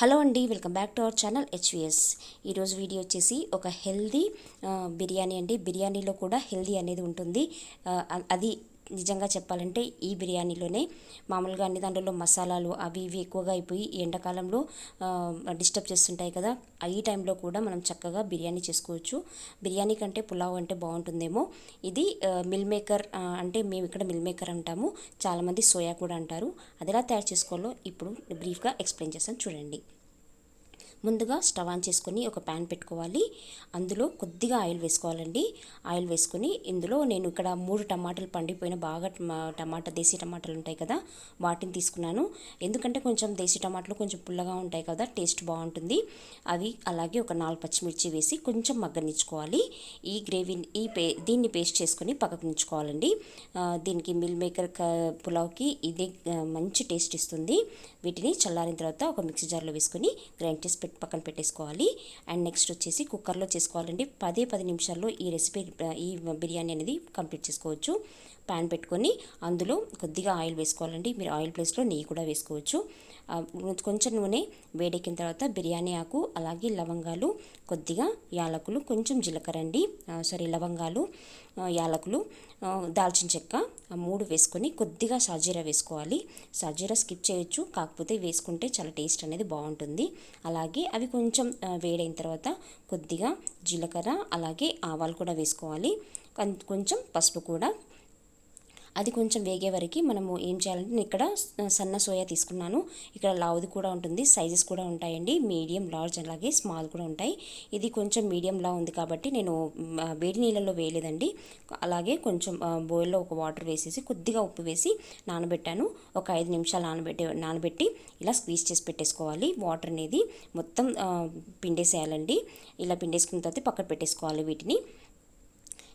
Hello అండి welcome back to our channel HVS. ఈరోజు video వచ్చేసి ఒక హెల్దీ బిర్యానీ అండి. బిర్యానీలో కూడా హెల్దీ అనేది ఉంటుంది. అది నిజంగా చెప్పాలంటే ఈ బిర్యానీలోనే మామూలుగా అన్ని దాంట్లో మసాలాలు అవి ఇవి ఎక్కువగా అయిపోయి ఎండాకాలంలో డిస్టర్బ్ చేస్తుంటాయి కదా ఆ ఈ టైంలో కూడా మనం చక్కగా బిర్యానీ చేసుకోవచ్చు. బిర్యానీ కంటే పులావ్ అంటే బాగుంటుందేమో. ఇది మిల్ మేకర్ అంటే మేము ఇక్కడ మిల్ మేకర్ అంటాము చాలామంది సోయా కూడా అంటారు. అది ఎలా తయారు చేసుకోవాలో ఇప్పుడు బ్రీఫ్గా ఎక్స్ప్లెయిన్ చేస్తాను చూడండి. ముందుగా స్టవ్ ఆన్ చేసుకొని ఒక ప్యాన్ పెట్టుకోవాలి. అందులో కొద్దిగా ఆయిల్ వేసుకోవాలండి. ఆయిల్ వేసుకొని ఇందులో నేను ఇక్కడ మూడు టమాటాలు పండిపోయిన బాగా టమా- టమాటా దేశీ టమాటాలు ఉంటాయి కదా వాటిని తీసుకున్నాను. ఎందుకంటే కొంచెం దేశీ టమాటాలు కొంచెం పుల్లగా ఉంటాయి కదా టేస్ట్ బాగుంటుంది. అవి అలాగే ఒక నాలుగు పచ్చిమిర్చి వేసి కొంచెం మగ్గనిచ్చుకోవాలి. ఈ గ్రేవీ ఈ పే దీన్ని పేస్ట్ చేసుకొని పక్కకు ఉంచుకోవాలండి. దీనికి మిల్ మేకర్ క- పులావ్కి ఇదే మంచి టేస్ట్ ఇస్తుంది. వీటిని చల్లారిన తర్వాత ఒక మిక్సీ జార్లో వేసుకొని గ్రైండ్ చేసి పెట్టి పక్కన పెట్టేసుకోవాలి. అండ్ నెక్స్ట్ వచ్చేసి కుక్కర్లో చేసుకోవాలండి. పదే పది నిమిషాల్లో ఈ రెసిపీ ఈ బిర్యానీ అనేది కంప్లీట్ చేసుకోవచ్చు. ప్యాన్ పెట్టుకొని అందులో కొద్దిగా ఆయిల్ వేసుకోవాలండి. మీరు ఆయిల్ ప్లేస్లో నెయ్యి కూడా వేసుకోవచ్చు. కొంచెం నూనె వేడెక్కిన తర్వాత బిర్యానీ ఆకు అలాగే లవంగాలు కొద్దిగా యాలకులు కొంచెం జీలకర్ర అండి సారీ లవంగాలు యాలకులు దాల్చిన చెక్క మూడు వేసుకొని కొద్దిగా సాజీరా వేసుకోవాలి. షాజీరా స్కిప్ చేయొచ్చు కాకపోతే వేసుకుంటే చాలా టేస్ట్ అనేది బాగుంటుంది. అలాగే అవి కొంచెం వేడైన తర్వాత కొద్దిగా జీలకర్ర అలాగే ఆవాలు కూడా వేసుకోవాలి. కొంచెం పసుపు కూడా అది కొంచెం వేగే వరకు మనము ఏం చేయాలంటే నేను ఇక్కడ సన్న సోయా తీసుకున్నాను. ఇక్కడ లావుది కూడా ఉంటుంది సైజెస్ కూడా ఉంటాయండి. మీడియం లార్జ్ అలాగే స్మాల్ కూడా ఉంటాయి. ఇది కొంచెం మీడియంలా ఉంది కాబట్టి నేను వేడి నీళ్ళలో వేయలేదండి. అలాగే కొంచెం బోయిల్లో ఒక వాటర్ వేసేసి కొద్దిగా ఉప్పు వేసి నానబెట్టాను. ఒక ఐదు నిమిషాలు నానబెట్టి నానబెట్టి ఇలా స్క్వీజ్ చేసి పెట్టేసుకోవాలి. వాటర్ అనేది మొత్తం పిండేసేయాలండి. ఇలా పిండేసుకున్న తర్వాత పక్కన పెట్టేసుకోవాలి వీటిని.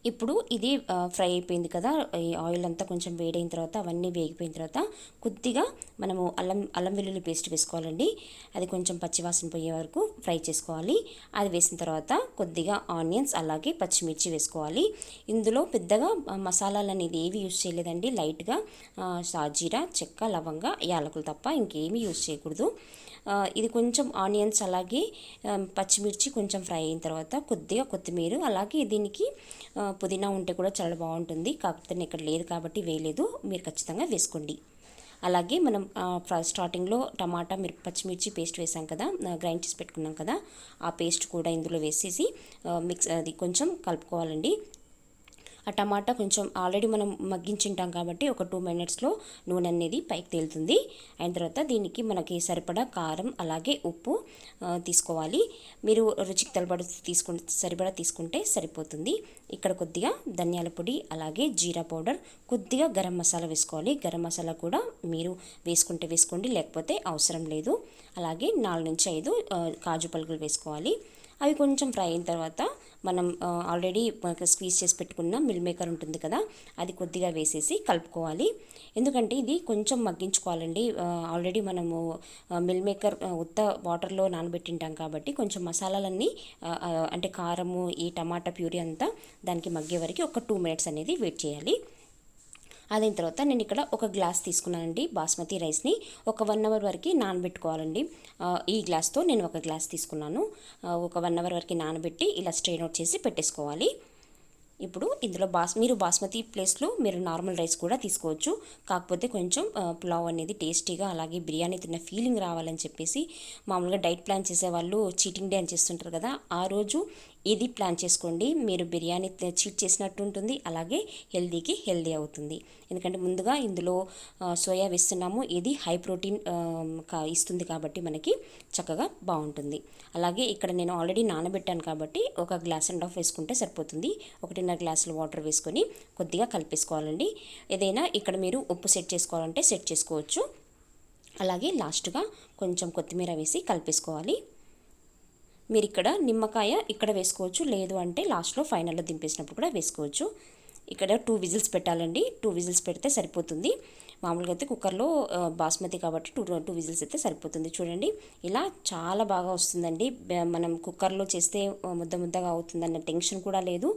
ఇప్పుడు ఇది ఫ్రై అయిపోయింది కదా ఈ ఆయిల్ అంతా కొంచెం వేడైన తర్వాత అవన్నీ వేగిపోయిన తర్వాత కొద్దిగా మనము అల్లం అల్లం వెల్లుల్లి పేస్ట్ వేసుకోవాలండి. అది కొంచెం పచ్చివాసన పోయే వరకు ఫ్రై చేసుకోవాలి. అది వేసిన తర్వాత కొద్దిగా ఆనియన్స్ అలాగే పచ్చిమిర్చి వేసుకోవాలి. ఇందులో పెద్దగా మసాలాలు అనేది ఏవి యూజ్ చేయలేదండి. లైట్గా సాజీరా చెక్క లవంగ యాలకులు తప్ప ఇంకేమీ యూజ్ చేయకూడదు. ఇది కొంచెం ఆనియన్స్ అలాగే పచ్చిమిర్చి కొంచెం ఫ్రై అయిన తర్వాత కొద్దిగా కొత్తిమీర అలాగే దీనికి పుదీనా ఉంటే కూడా చాలా బాగుంటుంది. కాకపోతే నేను ఇక్కడ లేదు కాబట్టి వేయలేదు. మీరు ఖచ్చితంగా వేసుకోండి. అలాగే మనం ఫ- స్టార్టింగ్లో టమాటా మిరప పచ్చిమిర్చి పేస్ట్ వేసాం కదా గ్రైండ్ చేసి పెట్టుకున్నాం కదా ఆ పేస్ట్ కూడా ఇందులో వేసేసి మిక్స్ అది కొంచెం కలుపుకోవాలండి. ఆ టమాటా కొంచెం ఆల్రెడీ మనం మగ్గించుంటాం కాబట్టి ఒక టూ మినిట్స్లో నూనె అనేది పైకి తేలుతుంది. అయిన తర్వాత దీనికి మనకి సరిపడా కారం అలాగే ఉప్పు తీసుకోవాలి. మీరు రుచికి తలబడి తీసుకు సరిపడా తీసుకుంటే సరిపోతుంది. ఇక్కడ కొద్దిగా ధనియాల పొడి అలాగే జీరా పౌడర్ కొద్దిగా గరం మసాలా వేసుకోవాలి. గరం మసాలా కూడా మీరు వేసుకుంటే వేసుకోండి లేకపోతే అవసరం లేదు. అలాగే నాలుగు నుంచి ఐదు కాజు పలుకులు వేసుకోవాలి. అవి కొంచెం ఫ్రై అయిన తర్వాత మనం ఆల్రెడీ స్క్వీజ్ చేసి పెట్టుకున్న మిల్ మేకర్ ఉంటుంది కదా అది కొద్దిగా వేసేసి కలుపుకోవాలి. ఎందుకంటే ఇది కొంచెం మగ్గించుకోవాలండి. ఆల్రెడీ మనము మిల్ మేకర్ ఉత్త వాటర్లో నానబెట్టింటాం కాబట్టి కొంచెం మసాలాలన్నీ అంటే కారము ఈ టమాటా ప్యూరీ అంతా దానికి మగ్గే వరకు ఒక టూ మినిట్స్ అనేది వెయిట్ చేయాలి. అదైన తర్వాత నేను ఇక్కడ ఒక గ్లాస్ తీసుకున్నానండి బాస్మతి రైస్ని. ఒక వన్ అవర్ వరకు నానబెట్టుకోవాలండి. ఈ గ్లాస్తో నేను ఒక గ్లాస్ తీసుకున్నాను. ఒక వన్ అవర్ వరకు నానబెట్టి ఇలా స్ట్రెయిన్ అవుట్ చేసి పెట్టేసుకోవాలి. ఇప్పుడు ఇందులో బాస్ మీరు బాస్మతి ప్లేస్లో మీరు నార్మల్ రైస్ కూడా తీసుకోవచ్చు. కాకపోతే కొంచెం పులావ్ అనేది టేస్టీగా అలాగే బిర్యానీ తిన్న ఫీలింగ్ రావాలని చెప్పేసి మామూలుగా డైట్ ప్లాన్ చేసే వాళ్ళు చీటింగ్ డే అని చేస్తుంటారు కదా ఆ రోజు ఇది ప్లాన్ చేసుకోండి. మీరు బిర్యానీ చీట్ చేసినట్టు ఉంటుంది. అలాగే హెల్దీకి హెల్దీ అవుతుంది. ఎందుకంటే ముందుగా ఇందులో సోయా వేస్తున్నాము. ఇది హై ప్రోటీన్ ఇస్తుంది కాబట్టి మనకి చక్కగా బాగుంటుంది. అలాగే ఇక్కడ నేను ఆల్రెడీ నానబెట్టాను కాబట్టి ఒక గ్లాస్ అండ్ హాఫ్ వేసుకుంటే సరిపోతుంది. ఒకటిన్నర గ్లాసులు వాటర్ వేసుకొని కొద్దిగా కలిపేసుకోవాలండి. ఏదైనా ఇక్కడ మీరు ఉప్పు సెట్ చేసుకోవాలంటే సెట్ చేసుకోవచ్చు. అలాగే లాస్ట్గా కొంచెం కొత్తిమీర వేసి కలిపేసుకోవాలి. మీరు ఇక్కడ నిమ్మకాయ ఇక్కడ వేసుకోవచ్చు లేదు అంటే లాస్ట్లో ఫైనల్లో దింపేసినప్పుడు కూడా వేసుకోవచ్చు. ఇక్కడ టూ విజిల్స్ పెట్టాలండి. టూ విజిల్స్ పెడితే సరిపోతుంది. మామూలుగా అయితే కుక్కర్లో బాస్మతి కాబట్టి టూ టూ విజిల్స్ అయితే సరిపోతుంది. చూడండి ఇలా చాలా బాగా వస్తుందండి. మనం కుక్కర్లో చేస్తే ముద్ద ముద్దగా అవుతుందన్న టెన్షన్ కూడా లేదు.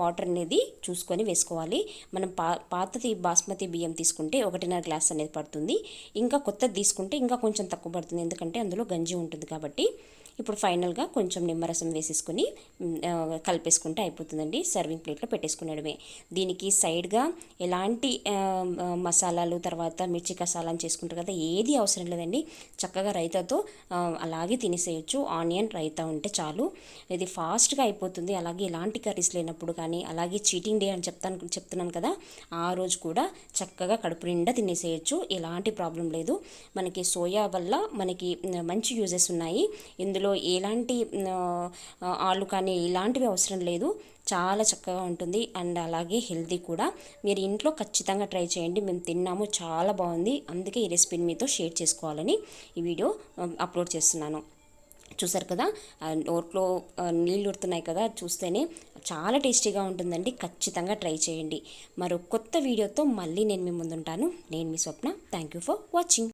వాటర్ అనేది చూసుకొని వేసుకోవాలి. మనం పా పాతది బాస్మతి బియ్యం తీసుకుంటే ఒకటిన్నర గ్లాస్ అనేది పడుతుంది. ఇంకా కొత్తది తీసుకుంటే ఇంకా కొంచెం తక్కువ పడుతుంది. ఎందుకంటే అందులో గంజి ఉంటుంది కాబట్టి. ఇప్పుడు ఫైనల్గా కొంచెం నిమ్మరసం వేసేసుకుని కలిపేసుకుంటే అయిపోతుందండి. సర్వింగ్ ప్లేట్లో పెట్టేసుకునేడమే దీనికి సైడ్గా ఎలాంటి మసాలాలు తర్వాత మిర్చి కసాలాలు చేసుకుంటారు కదా ఏది అవసరం లేదండి. చక్కగా రైతాతో అలాగే తినేసేయచ్చు. ఆనియన్ రైతా ఉంటే చాలు. ఇది ఫాస్ట్గా అయిపోతుంది. అలాగే ఎలాంటి కర్రీస్ లేనప్పుడు కానీ అలాగే చీటింగ్ డే అని చెప్తాను చెప్తున్నాను కదా ఆ రోజు కూడా చక్కగా కడుపు నిండా తినేసేయచ్చు. ఎలాంటి ప్రాబ్లం లేదు. మనకి సోయా వల్ల మనకి మంచి యూజెస్ ఉన్నాయి. ఇందులో ఎలాంటి ఆలు కానీ ఇలాంటివి అవసరం లేదు. చాలా చక్కగా ఉంటుంది. అండ్ అలాగే హెల్తీ కూడా. మీరు ఇంట్లో ఖచ్చితంగా ట్రై చేయండి. మేము తిన్నాము. చాలా బాగుంది. అందుకే ఈ రెసిపీని మీతో షేర్ చేసుకోవాలని ఈ వీడియో అప్లోడ్ చేస్తున్నాను. చూసారు కదా? నోట్లో నీళ్ళు ఉడుతున్నాయి కదా? చూస్తేనే చాలా టేస్టీగా ఉంటుందండి. ఖచ్చితంగా ట్రై చేయండి. మరో కొత్త వీడియోతో మళ్ళీ నేను మీ ముందుంటాను. నేను మీ Swapna. Thank you for watching.